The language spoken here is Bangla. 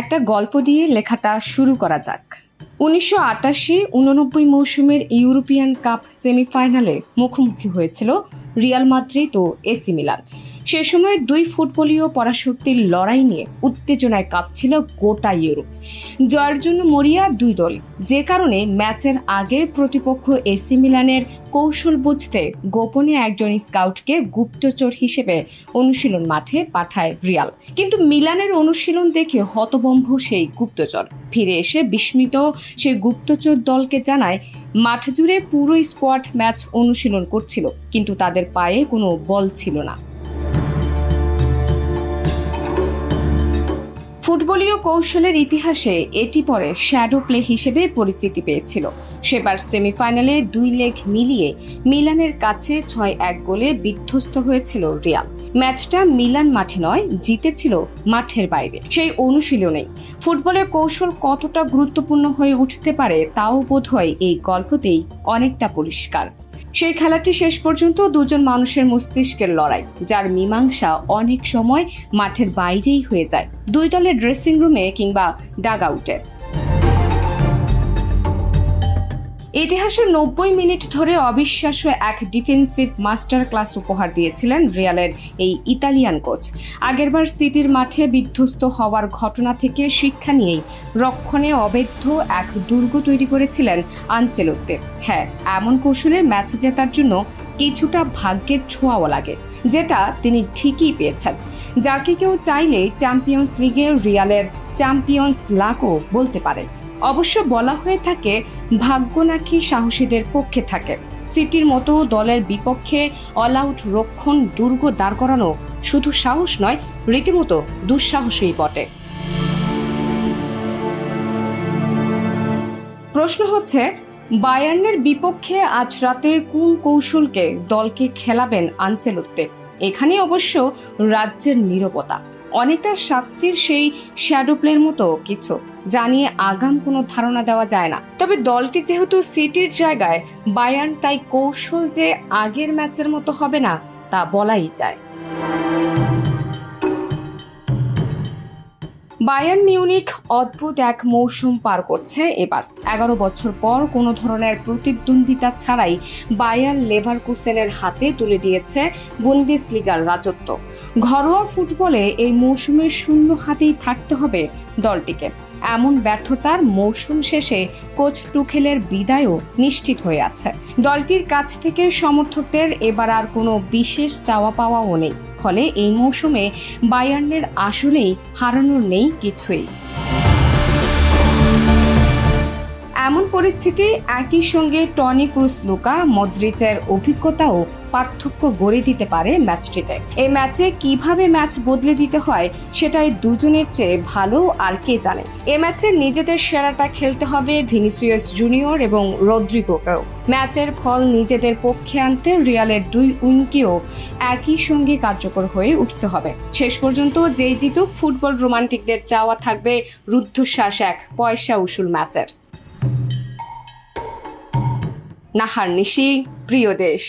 একটা গল্প দিয়ে লেখাটা শুরু করা যাক। উনিশশো আটাশি উননব্বই মৌসুমের ইউরোপিয়ান কাপ সেমিফাইনালে মুখোমুখি হয়েছিল রিয়াল মাদ্রিদ ও এসি মিলান। সে সময় দুই ফুটবলীয় পরাশক্তির লড়াই নিয়ে উত্তেজনায় কাঁপছিল গোটা ইউরোপ। জয়ের জন্য মরিয়া দুই দল, যে কারণে ম্যাচের আগে প্রতিপক্ষ এসি মিলানের কৌশল বুঝতে গোপনে একজন স্কাউটকে গুপ্তচর হিসেবে অনুশীলন মাঠে পাঠায় রিয়াল। কিন্তু মিলানের অনুশীলন দেখে হতবম্ব সেই গুপ্তচর। ফিরে এসে বিস্মিত সেই গুপ্তচর দলকে জানায় মাঠ জুড়ে পুরো স্কোয়াড ম্যাচ অনুশীলন করছিল, কিন্তু তাদের পায়ে কোনো বল ছিল না। ফুটবলীয় কৌশলের ইতিহাসে এটি পরে শ্যাডো প্লে হিসেবে পরিচিতি পেয়েছিল। সেবার সেমিফাইনালে দুই লেগ মিলিয়ে মিলানের কাছে ছয় এক গোলে বিধ্বস্ত হয়েছিল রিয়াল। ম্যাচটা মিলান মাঠে নয়, জিতেছিল মাঠের বাইরে। সেই অনুশীলনেই ফুটবলের কৌশল কতটা গুরুত্বপূর্ণ হয়ে উঠতে পারে তাও বোধহয় এই গল্পতেই অনেকটা পরিষ্কার। সেই খেলাটি শেষ পর্যন্ত দুজন মানুষের মস্তিষ্কের লড়াই, যার মীমাংসা অনেক সময় মাঠের বাইরেই হয়ে যায়। দুই দলের ড্রেসিং রুমে কিংবা ডাগ আউটে ইতিহাসের নব্বই মিনিট ধরে অবিশ্বাস্য এক ডিফেন্সিভ মাস্টার ক্লাস উপহার দিয়েছিলেন রিয়ালের এই ইতালিয়ান কোচ। আগেরবার সিটির মাঠে বিধ্বস্ত হওয়ার ঘটনা থেকে শিক্ষা নিয়েই রক্ষণে অবৈধ এক দুর্গ তৈরি করেছিলেন আনচেলোত্তে হ্যাঁ এমন কৌশলে ম্যাচ জেতার জন্য কিছুটা ভাগ্যের ছোঁয়াও লাগে, যেটা তিনি ঠিকই পেয়েছেন। যাকে কেউ চাইলে চ্যাম্পিয়ন্স লিগে রিয়ালের চ্যাম্পিয়ন্স লাকও বলতে পারে অবশ্য বলা হয়ে থাকে, ভাগ্য নাকি সাহসীদের পক্ষে থাকে। সিটির মতো দলের বিপক্ষে অল আউট রক্ষণ দুর্গ দাঁড় করানো শুধু সাহস নয়, রীতিমতো দুঃসাহসই বটে। প্রশ্ন হচ্ছে, বায়ার্নের বিপক্ষে আজ রাতে কোন কৌশলকে দলকে খেলাবেন আঞ্চেলত্বে এখানে অবশ্য রাজ্যের নীরবতা। অনেকটা সাচ্চির সেই শ্যাডোপ্লের মতো কিছু, যা নিয়ে আগাম কোনো ধারণা দেওয়া যায় না। তবে দলটি যেহেতু সিটির জায়গায়, বায়ার্ন তাই কৌশল যে আগের ম্যাচের মতো হবে না, তা বলাই যায়। বায়ার্ন মিউনিক অদ্ভুত এক মৌসুম পার করছে এবার। এগারো বছর পর কোনো ধরনের প্রতিদ্বন্দ্বিতা ছাড়াই বায়ার লেভারকুসেনের হাতে তুলে দিয়েছে বুন্দেস লিগার রাজত্ব। ঘরোয়া ফুটবলে এই মৌসুমের শূন্য হাতেই থাকতে হবে দলটিকে। এমন ব্যর্থতার মৌসুম শেষে কোচ টুখেলের বিদায়ও নিশ্চিত হয়ে আছে। দলটির কাছ থেকে সমর্থকদের এবার আর কোনো বিশেষ চাওয়া পাওয়াও নেই। ফলে এই মৌসুমে বায়ার্নের আসলেই হারানোর নেই কিছুই। এমন পরিস্থিতি একই সঙ্গে টনি ক্রুস লুকা মদ্রিচের অভিজ্ঞতাও পার্থক্য গড়ে দিতে পারে ম্যাচটিতে। এই ম্যাচে কীভাবে ম্যাচ বদলে দিতে হয় সেটাই দুজনের চেয়ে ভালো আর কে জানে। এ ম্যাচে নিজেদের সেরাটা খেলতে হবে ভিনিসিয়াস জুনিয়র এবং রদ্রিগোকেও। ম্যাচের ফল নিজেদের পক্ষে আনতে রিয়ালের দুই উইংকেও একই সঙ্গে কার্যকর হয়ে উঠতে হবে। শেষ পর্যন্ত যেই জিতুক, ফুটবল রোমান্টিকদের চাওয়া থাকবে রুদ্ধশ্বাস এক পয়সা উসুল ম্যাচের। নাহার নিশি, প্রিয় দেশ।